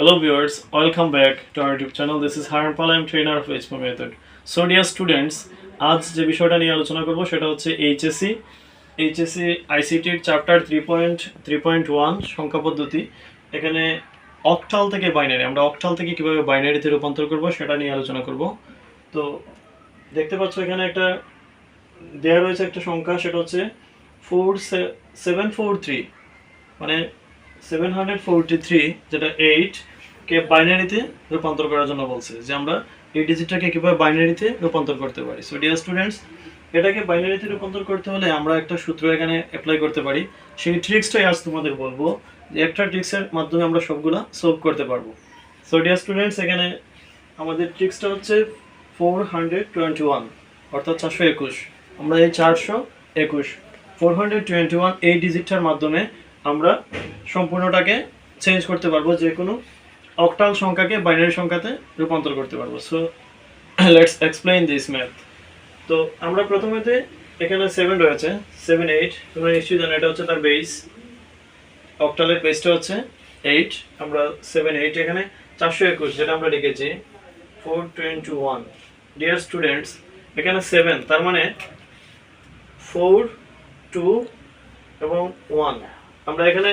Hello viewers, welcome back to our YouTube channel. This is Haran Pal, I'm trainer of HMO method. So dear students, আজ যে বিষয়টা নিয়ে আলোচনা করব সেটা হচ্ছে HSC HSC আইসিটির chapter three point three point one সংখ্যা পদ্ধতি। এখানে অক্টাল থেকে বাইনারি আমরা অক্টাল থেকে কীভাবে বাইনারিতে রূপান্তর করব সেটা নিয়ে আলোচনা করব। তো দেখতে পাচ্ছ এখানে একটা দেওয়া রয়েছে একটা সংখ্যা সেটা হচ্ছে ফোর সেভেন ফোর থ্রি মানে সেভেন হান্ড্রেড ফোরটি থ্রি যেটা এইট কে বাইনারিতে রূপান্তর করার জন্য বলছে, যে আমরা এই ডিজিটটাকে কীভাবে বাইনারিতে রূপান্তর করতে পারি। সো ডিয়ার স্টুডেন্টস এটাকে বাইনারিতে রূপান্তর করতে হলে আমরা একটা সূত্র এখানে অ্যাপ্লাই করতে পারি। সেই ট্রিক্সটাই আজ তোমাদের বলব, যে একটা ট্রিক্সের মাধ্যমে আমরা সবগুলা সলভ করতে পারব। সো ডিয়ার স্টুডেন্টস এখানে আমাদের ট্রিক্সটা হচ্ছে ফোর হান্ড্রেড টোয়েন্টি ওয়ান অর্থাৎ চারশো একুশ। আমরা এই চারশো একুশ ফোর হান্ড্রেড টোয়েন্টি ওয়ান এই ডিজিটটার মাধ্যমে আমরা সম্পূর্ণটাকে চেঞ্জ করতে পারব যে কোনো অক্টাল সংখ্যাকে বাইনারি সংখ্যাতে রূপান্তর করতে পারব। So let's explain this math তো আমরা প্রথমেতে এখানে সেভেন রয়েছে সেভেন এইট তোমরা নিশ্চয়ই জানো, এটা হচ্ছে তার বেস অক্টালের বেসটা হচ্ছে এইট আমরা সেভেন এইট এখানে চারশো একুশ, যেটা আমরা লিখেছি। Four twenty one dear students এখানে সেভেন তার মানে ফোর টু এবং ওয়ান আমরা এখানে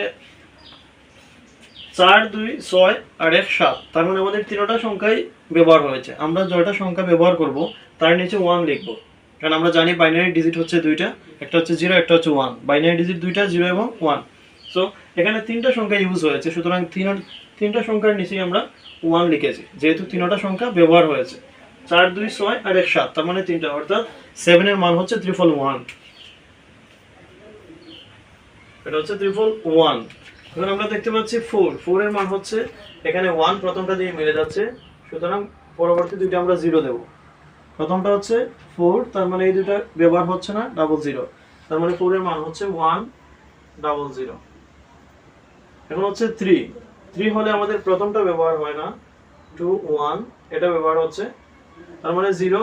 চার, দুই, ছয় আর এক, সাত। তার মানে আমাদের তিনটা সংখ্যাই ব্যবহার হয়েছে। আমরা জয়টা সংখ্যা ব্যবহার করব, তার নিচে ওয়ান লিখব। কারণ আমরা জানি বাইনারি ডিজিট হচ্ছে দুইটা, একটা হচ্ছে জিরো একটা হচ্ছে ওয়ান বাইনারি ডিজিট দুইটা জিরো এবং ওয়ান সো এখানে তিনটা সংখ্যা ইউজ হয়েছে, সুতরাং তিন, তিনটা সংখ্যার নিচেই আমরা ওয়ান লিখেছি, যেহেতু তিনটা সংখ্যা ব্যবহার হয়েছে। চার, দুই, ছয় আর এক, সাত, তার মানে তিনটা, অর্থাৎ সেভেনের মান হচ্ছে ত্রিফল ওয়ান এটা হচ্ছে ত্রিপল ওয়ান এখন আমরা দেখতে পাচ্ছি ফোর ফোর এর মান হচ্ছে এখানে ওয়ান প্রথমটা দিয়ে মিলে যাচ্ছে। সুতরাং পরবর্তী দুইটা আমরা জিরো দেব। প্রথমটা হচ্ছে ফোর তার মানে এই দুটা ব্যবহার হচ্ছে না ডাবল জিরো তার মানে ফোর এর মান হচ্ছে ওয়ান ডাবল জিরো এখন হচ্ছে থ্রি থ্রি হলে আমাদের প্রথমটা ব্যবহার হয় না। টু ওয়ান এটা ব্যবহার হচ্ছে। তার মানে জিরো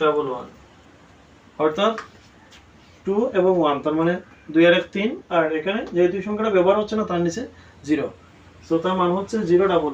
ডাবল ওয়ান অর্থাৎ টু এবং ওয়ান তার মানে দুই আর এক তিন, আর এখানে যেহেতু সংখ্যাটা ব্যবহার হচ্ছে না, তার নিচে জিরো সো তার মান হচ্ছে জিরো ডাবল